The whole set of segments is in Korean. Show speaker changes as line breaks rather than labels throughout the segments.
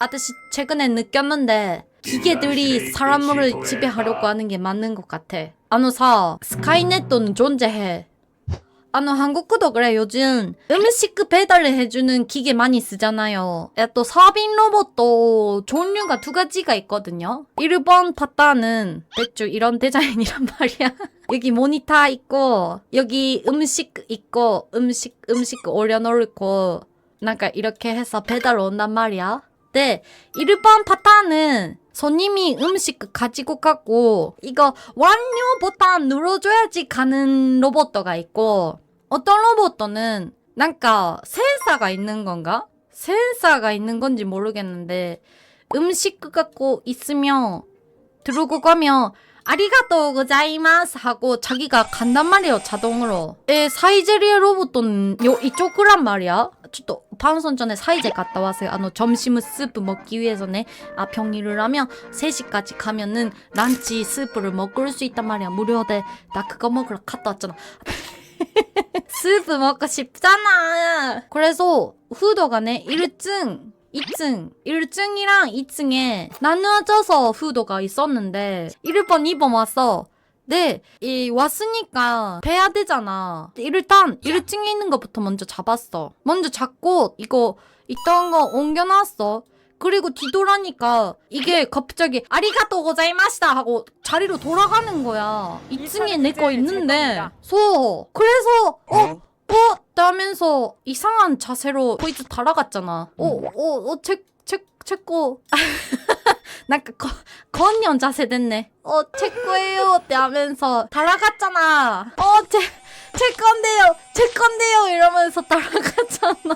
아저씨 최근에 느꼈는데 기계들이 사람을 지배하려고 하는 게 맞는 것 같아. 아노 사 스카이넷도는 존재해. 아노 한국도 그래 요즘 음식 배달을 해주는 기계 많이 쓰잖아요. 야, 또 서빙 로봇도 종류가 두 가지가 있거든요. 1번 파타는 대충 이런 디자인이란 말이야. 여기 모니터 있고 여기 음식 있고 음식 음식 올려놓고 뭔가 이렇게 해서 배달 온단 말이야. 네, 1번 파타는 손님이 음식 가지고 가고 이거 완료 보단 눌러줘야지 가는 로봇도가 있고 어떤 로봇도는 뭔가 센서가 있는 건가? 센서가 있는 건지 모르겠는데 음식 갖고 있으면 들고 가면 아리가또 고자이마스 하고 자기가 간단 말이에요 자동으로 에 사이제리아 로봇은 요 이쪽이란 말이야 저 도 방송 전에 사이제 갔다 왔어요. 아노 점심 스프 먹기 위해서네. 아 평일을 하면 3시까지 가면은 란치 스프를 먹을 수 있단 말이야. 무료대. 나 그거 먹으러 갔다 왔잖아. 스프 먹고 싶잖아. 그래서 후도가 네. 1층 2층 1층이랑 2층에 나누어져서 후도가 있었는데 1번 2번 왔 어 네, 이 왔으니까 배야 되잖아. 일단 1층에 있는 것부터 먼저 잡았어. 먼저 잡고 이거 있던 거 옮겨놨어. 그리고 뒤돌아니까 이게 갑자기 아리가또 고자이마시다 하고 자리로 돌아가는 거야. 2층에 내 거 있는데. 소. 그래서 어? 어? 하면서 이상한 자세로 포이즈 달아갔잖아. 어, 어, 어, 제, 제, 제 거. 난그 건년 자세 됐네. 어, 제 거예요.って하면서 달아갔잖아. 어, 제, 제 건데요. 제 건데요. 이러면서 달아갔잖아.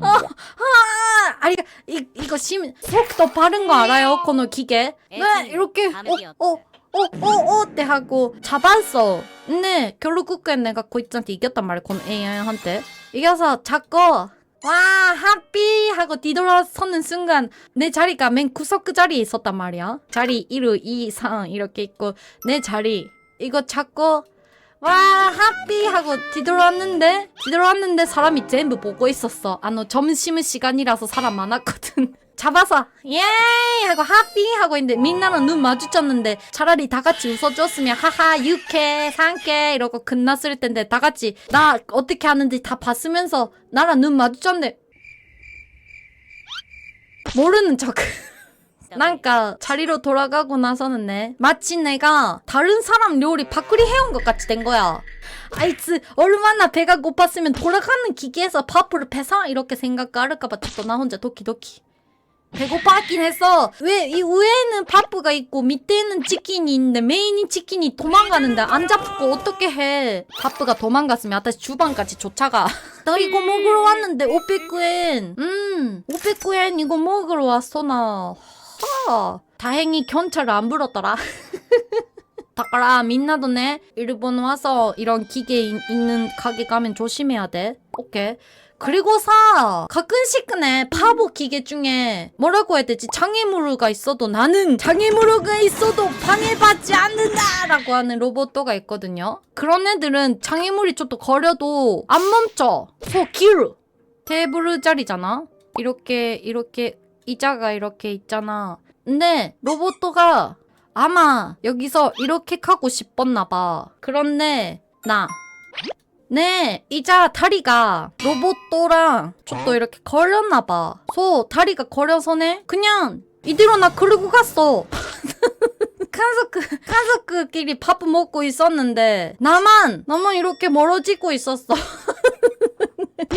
어, 아, 아니, 이, 이거 심, 속도 빠른 거 알아요? 코너 기계. 네, 이렇게, 어, 어, 어, 어, 어, 때 하고 잡았어. 근데 결국엔 내가 고이짱한테 이겼단 말이야. 건 AI한테. 이겨서 잡고 와 하삐 하고 뒤돌아서는 순간 내 자리가 맨 구석 그 자리에 있었단 말이야. 자리 1, 2, 3 이렇게 있고 내 자리 이거 잡고 와 하삐 하고 뒤돌았는데 뒤돌았는데 사람이 전부 보고 있었어. 아노 점심 시간이라서 사람 많았거든. 잡아서 예 하고 하삐 하고 있는데 민나는 눈 마주쳤는데 차라리 다 같이 웃어줬으면 하하 유쾌 상쾌 이러고 끝났을 텐데 다 같이 나 어떻게 하는지 다 봤으면서 나랑 눈 마주쳤는데 모르는 척 난까 자리로 돌아가고 나서는 네 마치 내가 다른 사람 요리 밥그리 해온 것 같이 된 거야 아이츠 얼마나 배가 고팠으면 돌아가는 기계에서 밥을 패사 이렇게 생각할까봐 또나 혼자 도키도키 배고팠긴 했어. 왜 이 위에는 파프가 있고 밑에는 치킨이 있는데 메인인 치킨이 도망가는데 안 잡고 어떻게 해? 파프가 도망갔으면 아다시 주방까지 쫓아가. 나 이거 먹으러 왔는데 500엔. 음, 500엔 이거 먹으러 왔어 나. 하. 다행히 경찰을 안 불렀더라. だからみんなとね、일본 와서 이런 기계 이- 있는 가게 가면 조심해야 돼. 오케이. 그리고 사 가끔씩네 파보 기계 중에 뭐라고 해야 되지 장애물가 있어도 나는 장애물가 있어도 방해받지 않는다라고 하는 로봇도가 있거든요. 그런 애들은 장애물이 좀 더 거려도 안 멈춰. 소 기르 테이블 자리잖아. 이렇게 이렇게 의자가 이렇게 있잖아. 근데 로봇도가 아마 여기서 이렇게 가고 싶었나 봐. 그런데 나 네, 이자 다리가 로봇도랑 저도 이렇게 걸렸나 봐. 소 다리가 걸려서네. 그냥 이대로 나 그러고 갔어. 칸소크 칸소크끼리 밥 먹고 있었는데 나만 나만 이렇게 멀어지고 있었어.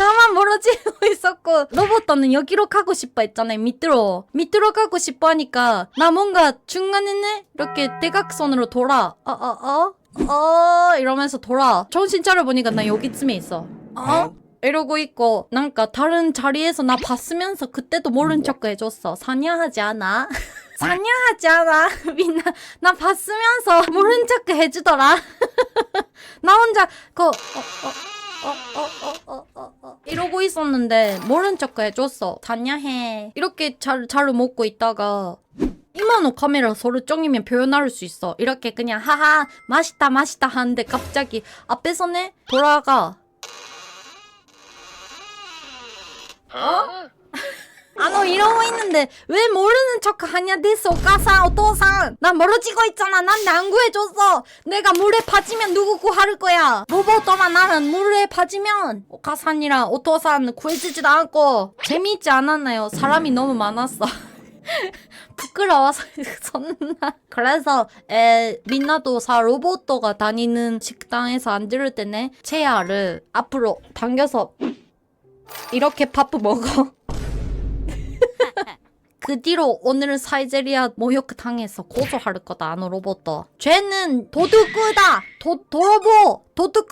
나만 멀어지고 있었고 로봇도는 여기로 가고 싶어 했잖아요 밑으로. 밑으로 가고 싶어 하니까 나 뭔가 중간에네 이렇게 대각선으로 돌아. 어 어 어? 어? 이러면서 돌아. 정신 차려보니까 나 여기쯤에 있어. 어? 이러고 있고 뭔가 다른 자리에서 나 봤으면서 그때도 모른 척 해줬어. 사냐하지 않아? 사냐하지 않아? 민나 나 봤으면서 모른 척 해주더라. 나 혼자 그 어, 어, 어, 어, 어, 어, 어. 이러고 있었는데 모른 척 해줬어 잔냐해. 이렇게 잘, 잘 먹고 있다가 이만호 카메라 서로 쫑이면 표현할 수 있어. 이렇게 그냥 하하 맛있다 맛있다. 하는데 갑자기 앞에서네 돌아가. 어? 있는데 왜 모르는 척 하냐? 데스 오카상 오토상? 나 멀어지고 있잖아. 난 안 구해줬어. 내가 물에 빠지면 누구 구할 거야? 로봇더라 나는 물에 빠지면. 오카상이랑 오토상 구해주지도 않고. 재미있지 않았나요? 사람이 너무 많았어. 부끄러워서 섰나? 그래서 에 민나도 사 로봇도가 다니는 식당에서 안 들을 때네. 체아를 앞으로 당겨서 이렇게 밥 먹어 그 뒤로 오늘 사이제리아 모욕 당해서 고소할 거다 아노 로봇도. 죄는 도둑이다! 도 도로보! 도둑